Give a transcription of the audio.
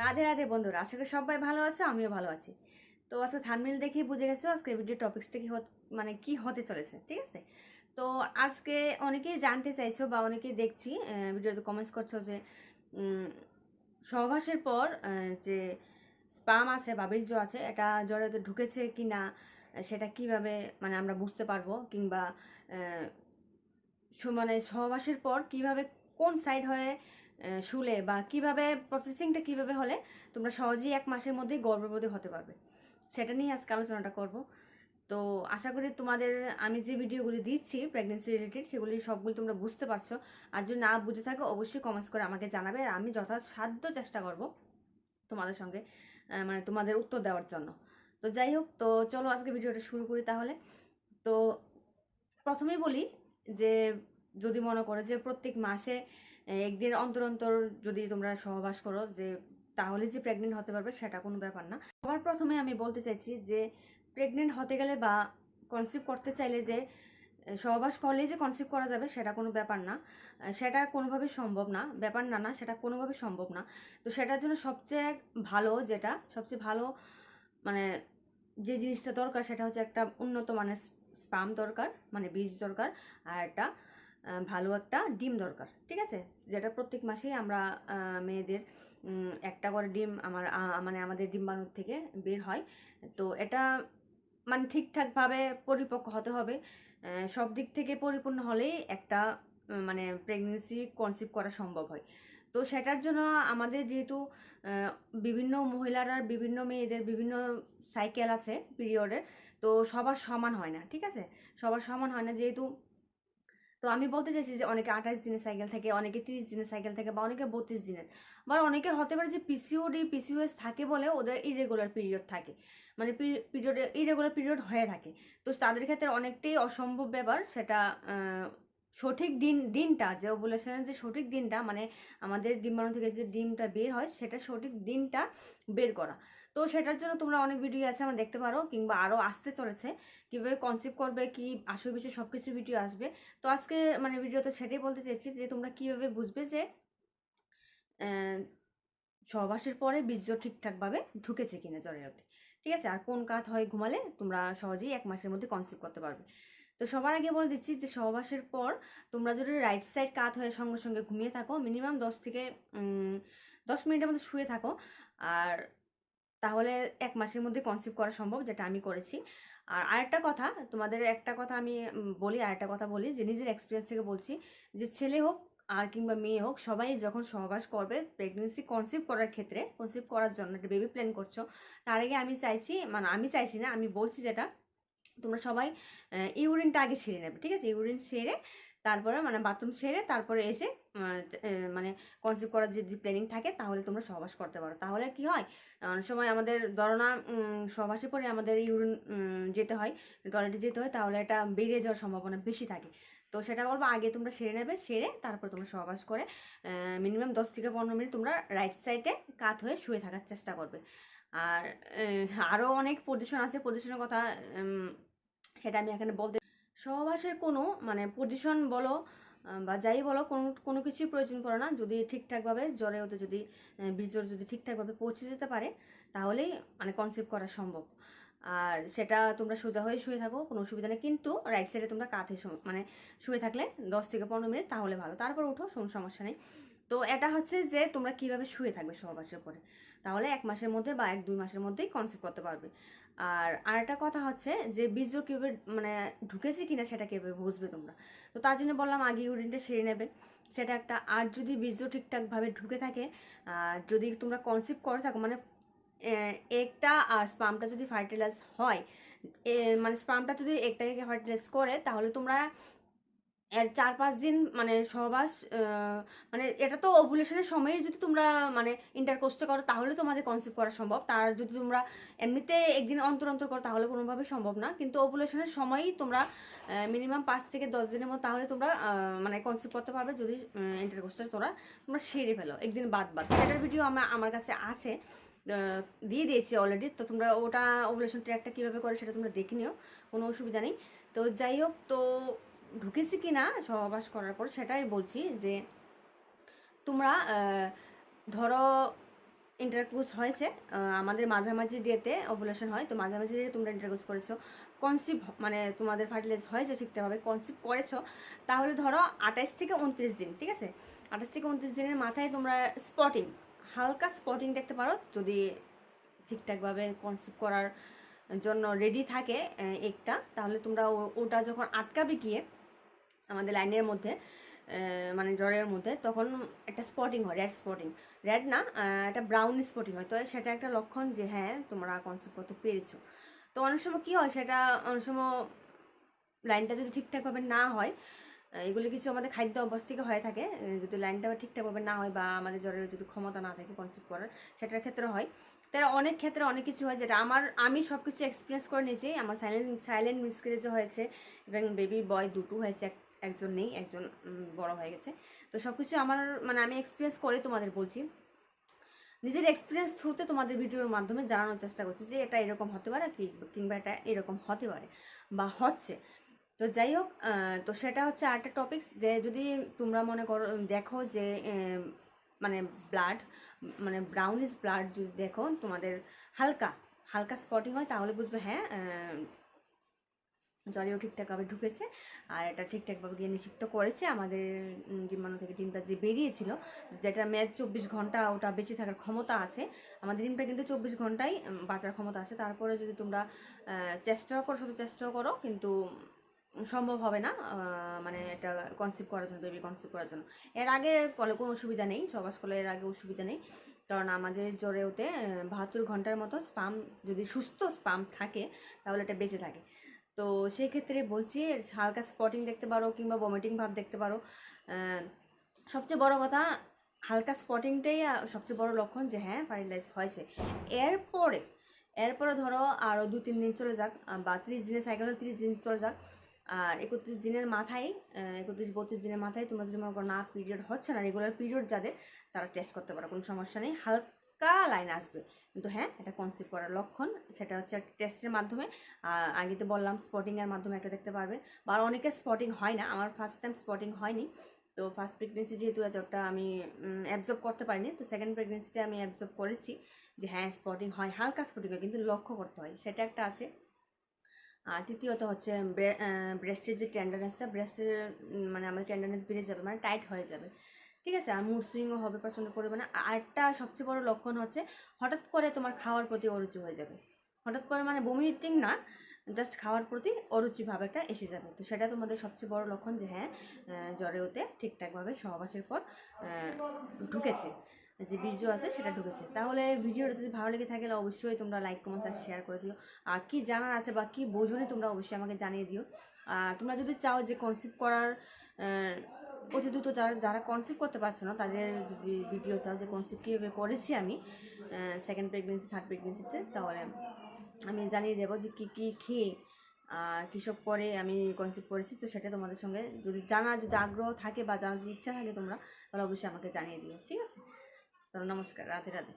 রাধে রাধে বন্ধুরা, আশা করি সবাই ভালো আছো, আমিও ভালো আছি। তো আজকে থানমিল দেখেই বুঝে গেছো, আজকে ভিডিও টপিক্সটা কি মানে কি হতে চলেছে, ঠিক আছে? তো আজকে অনেকেই জানতে চাইছো বা অনেকেই দেখছি ভিডিওতে কমেন্টস করছ যে সহবাসের পর যে স্পাম আছে বা বীর্য আছে, এটা জড়িত ঢুকেছে কি না সেটা কীভাবে মানে আমরা বুঝতে পারব, কিংবা মানে সহবাসের পর কীভাবে কোন সাইড হয়ে শুলে বা কীভাবে প্রসেসিংটা কীভাবে হলে তোমরা সহজেই এক মাসের মধ্যেই গর্ভবতী হতে পারবে। সেটা নিয়ে আজকে আলোচনাটা করব। তো আশা করি তোমাদের আমি যে ভিডিওগুলি দিচ্ছি প্রেগনেন্সি রিলেটেড সেগুলি সবগুলি তোমরা বুঝতে পারছ। আর যদি না বুঝে থাকো, অবশ্যই কমেন্টস করে আমাকে জানাবে আর আমি যথাসাধ্য চেষ্টা করব তোমাদের সঙ্গে মানে তোমাদের উত্তর দেওয়ার জন্য। তো যাই হোক, তো চলো আজকে ভিডিওটা শুরু করি তাহলে। তো প্রথমেই বলি যে যদি মনে করো যে প্রত্যেক মাসে একদিন অন্তর অন্তর যদি তোমরা সহবাস করো যে তাহলে যে প্রেগনেন্ট হতে পারবে সেটা কোনো ব্যাপার না। সবার প্রথমে আমি বলতে চাইছি যে প্রেগনেন্ট হতে গেলে বা কনসিভ করতে চাইলে যে সহবাস করলেই যে কনসিভ করা যাবে সেটা কোনো ব্যাপার না। সেটা কোনোভাবেই সম্ভব না। ব্যাপার না না, সেটা কোনোভাবেই সম্ভব না। তো সেটার জন্য সবচেয়ে ভালো যেটা, সবচেয়ে ভালো মানে যে জিনিসটা দরকার সেটা হচ্ছে একটা উন্নত মানের স্পাম দরকার মানে বীজ দরকার, আর একটা ভালো একটা ডিম দরকার, ঠিক আছে? যেটা প্রত্যেক মাসেই আমরা মেয়েদের একটা করে ডিম আমার মানে আমাদের ডিম্বাণু থেকে বের হয়। তো এটা মানে ঠিকঠাকভাবে পরিপক্ক হতে হবে। সব দিক থেকে পরিপূর্ণ হলেই একটা মানে প্রেগনেন্সি কনসিভ করা সম্ভব হয়। তো সেটার জন্য আমাদের যেহেতু বিভিন্ন মহিলারা, বিভিন্ন মেয়েদের বিভিন্ন সাইকেল আছে পিরিয়ডের তো সবার সমান হয় না, ঠিক আছে? সবার সমান হয় না যেহেতু তো আমি বলতে চাইছি যে অনেকে আঠাশ দিনের সাইকেল থাকে, অনেকে তিরিশ দিনের সাইকেল থাকে বা অনেকে বত্রিশ দিনের। বা অনেকের হতে পারে যে পিসিওডি পিসিওএস থাকে বলে ওদের ইরেগুলার পিরিয়ড থাকে। মানে পিরিয়ডে ইরেগুলার পিরিয়ড হয়ে থাকে। তো তাদের ক্ষেত্রে অনেকটাই অসম্ভব ব্যাপার সেটা সঠিক দিন, দিনটা যে ওভুলেশনের যে সঠিক দিনটা মানে আমাদের ডিম্বাণু থেকে যে ডিমটা বের হয় সেটা সঠিক দিনটা বের করা। তো সেটার জন্য তোমরা অনেক ভিডিও আছে, আমার দেখতে পারো, কিংবা আরও আসতে চলেছে। কীভাবে কনসিভ করবে, কি আসল বিষয়ে সব কিছু ভিডিও আসবে। তো আজকে মানে ভিডিওতে সেটাই বলতে চাইছি যে, তোমরা কীভাবে বুঝবে যে সহবাসের পরে বীর্য ঠিকঠাকভাবে ঢুকেছে কিনা জরায়ুতে ঠিক আছে? আর কোন কাত হয় ঘুমালে, তোমরা সহজেই এক মাসের মধ্যে কনসিভ করতে পারবে। তো সবার আগে বলে দিচ্ছি যে সহবাসের পর তোমরা যদি রাইট সাইড কাত হয়ে সঙ্গে সঙ্গে ঘুমিয়ে থাকো মিনিমাম দশ থেকে দশ মিনিটের মধ্যে শুয়ে থাকো। আর তাহলে এক মাসের মধ্যে কনসিভ করা সম্ভব, যেটা আমি করেছি। আর আরেকটা কথা, তোমাদের একটা কথা আমি বলি, আরেকটা কথা বলি, যে নিজের এক্সপিরিয়েন্স থেকে বলছি, যে ছেলে হোক আর কিংবা মেয়ে হোক, সবাই যখন সহবাস করবে প্রেগনেন্সি কনসিভ করার ক্ষেত্রে কনসিভ করার জন্য, একটা বেবি প্ল্যান করছ, তার আগে আমি চাইছি মানে আমি চাইছি না, আমি বলছি যেটা, তোমরা সবাই ইউরিনটা আগে সেরে নেবে, ঠিক আছে? ইউরিন সেরে তারপরে মানে বাথরুম সেরে তারপরে এসে মানে কনসিভ করার যদি প্ল্যানিং থাকে তাহলে তোমরা সহবাস করতে পারো। তাহলে কি হয়? অনেক সময় আমাদের ধরনা সহবাসের পরে আমাদের ইউরিন যেতে হয় টয়লেটে যেতে হয়, তাহলে এটা বেরিয়ে যাওয়ার সম্ভাবনা বেশি থাকে। তো সেটা বলব, আগে তোমরা সেরে নেবে, সেরে তারপর তোমরা সহবাস করে মিনিমাম দশ থেকে পনেরো মিনিট তোমরা রাইট সাইডে কাত হয়ে শুয়ে থাকার চেষ্টা করবে। আর আরও অনেক প্রদূষণ আছে। প্রদূষণের কথা সেটা আমি এখানে বলতে সহবাসের কোনো মানে পজিশন বলো বা যাই বলো, কোনো কোনো কিছুই প্রয়োজন পড়ে না। যদি ঠিকঠাকভাবে জ্বরে ওতে যদি বীর্যর যদি ঠিকঠাকভাবে পৌঁছে যেতে পারে, তাহলেই মানে কনসিভ করা সম্ভব। আর সেটা তোমরা সোজা হয়ে শুয়ে থাকো, কোনো অসুবিধা নেই। কিন্তু রাইট সাইডে তোমরা কাঁধে মানে শুয়ে থাকলে দশ থেকে পনেরো মিনিট তাহলে ভালো। তারপর ওঠো কোনো সমস্যা নেই। তো এটা হচ্ছে যে তোমরা কীভাবে শুয়ে থাকবে সহবাসের পরে? তাহলে এক মাসের মধ্যে বা এক দুই মাসের মধ্যেই কনসেপ্ট করতে পারবে। আর আরেকটা কথা হচ্ছে যে বীর্য কীভাবে মানে ঢুকেছে কিনা সেটা কীভাবে বুঝবে তোমরা? তো তার জন্য বললাম আগে ইউরিনটা সেরে নেবে। সেটা একটা, আর যদি বীর্য ঠিকঠাকভাবে ঢুকে থাকে যদি তোমরা কনসেপ্ট করে থাকো মানে একটা, আর স্পামটা যদি ফার্টিলাইজ হয় মানে স্পামটা যদি একটাকে ফার্টিলাইজ করে, তাহলে তোমরা এর চার পাঁচ দিন মানে সহবাস মানে এটা তো ওভুলেশনের সময়ে যদি তোমরা মানে ইন্টারকোস্টে করো, তাহলে তোমাদের কনসিভ করা সম্ভব। তার যদি তোমরা এমনিতে একদিন অন্তর অন্তর করো, তাহলে কোনোভাবে সম্ভব না। কিন্তু ওভুলেশনের সময়ই তোমরা মিনিমাম পাঁচ থেকে দশ দিনের মতো তাহলে তোমরা মানে কনসিভ করতে পারবে যদি ইন্টারকোস্টে তোমরা তোমরা সেরে ফেলো একদিন বাদ বাদ। সেটার ভিডিও আমার আমার কাছে আছে দিয়ে দিয়েছি অলরেডি তো তোমরা ওটা ওভুলেশন ট্র্যাকটা কীভাবে করে সেটা তোমরা দেখে নিও, কোনো অসুবিধা নেই। তো যাই হোক, তো ঢুকেছি কি না সহবাস করার পর সেটাই বলছি যে, তোমরা ধরো ইন্টারকোর্স হয়েছে আমাদের মাঝামাঝি ডেতে ওভুলেশন হয়, তো মাঝামাঝি ডেতে তোমরা ইন্টারকোর্স করেছ। কনসিভ মানে তোমাদের ফার্টিলাইজ হয়েছে ঠিকঠাকভাবে কনসিভ করেছ, তাহলে ধরো আঠাইশ থেকে উনত্রিশ দিন, ঠিক আছে? আঠাশ থেকে উনত্রিশ দিনের মাথায় তোমরা স্পটিং হালকা স্পটিং দেখতে পারো, যদি ঠিকঠাকভাবে কনসিভ করার জন্য রেডি থাকে একটা, তাহলে তোমরা ওটা যখন আটকাবে গিয়ে আমাদের লাইনের মধ্যে মানে জ্বরের মধ্যে, তখন একটা স্পটিং হয় রেড স্পটিং রেড না একটা ব্রাউন স্পটিং হয়। তো সেটা একটা লক্ষণ যে হ্যাঁ তোমরা কনসেপ্ট করতে পেরেছ। তো অনেক সময় কী হয়, সেটা অনেক সময় লাইনটা যদি ঠিকঠাকভাবে না হয় এগুলো কিছু আমাদের খাদ্য অভ্যাস থেকে হয়ে থাকে। যদি লাইনটা ঠিকঠাকভাবে না হয় বা আমাদের জ্বরের যদি ক্ষমতা না থাকে কনসেপ্ট করার, সেটার ক্ষেত্রে হয়। তার অনেক ক্ষেত্রে অনেক কিছু হয় যেটা আমার, আমি সব কিছু এক্সপিরিয়েন্স করে নিয়েছি। আমার সাইলেন্ট সাইলেন্ট মিসক্যারেজও হয়েছে এবং বেবি বয় দুটো হয়েছে একজন নেই, একজন বড় হয়ে গেছে। তো সব কিছু আমার মানে আমি এক্সপিরিয়েন্স করে তোমাদের বলছি। নিজের এক্সপিরিয়েন্স থ্রুতে তোমাদের ভিডিওর মাধ্যমে জানানোর চেষ্টা করছি যে এটা এরকম হতে পারে কি, কিংবা এটা এরকম হতে পারে বা হচ্ছে। তো যাই হোক তো সেটা হচ্ছে আরেকটা টপিকস যে যদি তোমরা মনে করো, দেখো যে মানে ব্লাড মানে ব্রাউনিশ ব্লাড যদি দেখো তোমাদের হালকা হালকা স্পটিং হয় তাহলে বুঝবে হ্যাঁ জলেও ঠিকঠাকভাবে ঢুকেছে। আর এটা ঠিকঠাকভাবে গিয়ে নিষিক্ত করেছে। আমাদের ডিম্বাণু থেকে ডিমটা যে বেরিয়েছিল যেটা মেয়াদ চব্বিশ ঘণ্টা ওটা বেঁচে থাকার ক্ষমতা আছে। আমাদের ডিমটা কিন্তু চব্বিশ ঘন্টায় উম, বাঁচার ক্ষমতা আছে। তারপরে যদি তোমরা চেষ্টাও করো শুধু চেষ্টাও করো কিন্তু সম্ভব হবে না মানে এটা কনসিভ করার জন্য বেবি কনসিভ করার জন্য। এর আগে কলে কোনো অসুবিধা নেই সবাস কলে এর আগে অসুবিধা নেই। কারণ আমাদের জ্বরে ওতে বাহাত্তর ঘণ্টার মতো স্পাম যদি সুস্থ স্পাম থাকে তাহলে এটা বেঁচে থাকে। তো সেই ক্ষেত্রে বলছি, হালকা স্পটিং দেখতে পারো কিংবা ভমিটিং ভাব দেখতে পারো। সবচেয়ে বড় কথা, হালকা স্পটিংটাই সবচেয়ে বড় লক্ষণ যে হ্যাঁ ফার্টিলাইজ হয়েছে। এরপরে এরপরে ধরো আরও দু, তিন দিন চলে যাক বা ত্রিশ দিনের সাইকেল ত্রিশ দিন চলে যাক। আর একত্রিশ দিনের মাথায় একত্রিশ, বত্রিশ দিনের মাথায় তোমরা যদি মনে করো না পিরিয়ড হচ্ছে না রেগুলার পিরিয়ড যাদের, তারা টেস্ট করতে পারো, কোনো সমস্যা নেই। হালকা লাইন আসবে। কিন্তু হ্যাঁ এটা কনসিভ করার লক্ষণ, সেটা হচ্ছে একটা টেস্টের মাধ্যমে। আগে তো বললাম স্পটিংয়ের মাধ্যমে একটা দেখতে পারবে। বা অনেকের স্পটিং হয় না, আমার ফার্স্ট টাইম স্পটিং হয়নি। তো ফার্স্ট প্রেগনেন্সি যেহেতু এতটা আমি অ্যাবজর্ব করতে পারিনি, তো সেকেন্ড প্রেগনেন্সিতে আমি অ্যাবজর্ব করেছি যে হ্যাঁ স্পটিং হয়, হালকা স্পটিং হয়, কিন্তু লক্ষ্য করতে হয়, সেটা একটা আছে। আর তৃতীয়ত হচ্ছে ব্রেস্টের যে টেন্ডারনেসটা ব্রেস্টের মানে আমাদের টেন্ডারনেস বেড়ে যাবে মানে টাইট হয়ে যাবে। ঠিক আছে? আর মুড সুইংও হবে প্রচণ্ড পরিমাণে। আরেকটা সবচেয়ে বড় লক্ষণ হচ্ছে হঠাৎ করে তোমার খাওয়ার প্রতি অরুচি হয়ে যাবে। হঠাৎ করে মানে বমিটিং না জাস্ট খাওয়ার প্রতি অরুচি একটা এসে যাবে। তো সেটা তোমাদের সবচেয়ে বড় লক্ষণ যে হ্যাঁ জ্বরে ওতে ঠিকঠাকভাবে সহবাসের পর ঢুকেছে। যে বীর্য আছে সেটা ঢুকেছে। তাহলে ভিডিওটা যদি ভালো লেগে থাকে অবশ্যই তোমরা লাইক কমেন্টস আর শেয়ার করে দিও। আর কী জানার আছে বা কী বোঝনি তোমরা অবশ্যই আমাকে জানিয়ে দিও। আর তোমরা যদি চাও যে কনসিভ করার অতি দ্রুত যারা যারা কনসিভ করতে পারছে না, তাদের যদি ভিডিও চাও যে কনসিভ কীভাবে করেছি আমি সেকেন্ড প্রেগনেন্সি থার্ড প্রেগনেন্সিতে তাহলে আমি জানিয়ে দেবো যে কী কী খেয়ে কীসব পরে আমি কনসিভ করেছি। তো সেটা তোমাদের সঙ্গে যদি জানার যদি আগ্রহ থাকে বা জানার যদি ইচ্ছা থাকে তোমরা, তাহলে অবশ্যই আমাকে জানিয়ে দিও, ঠিক আছে? তাহলে নমস্কার, রাধে রাধে।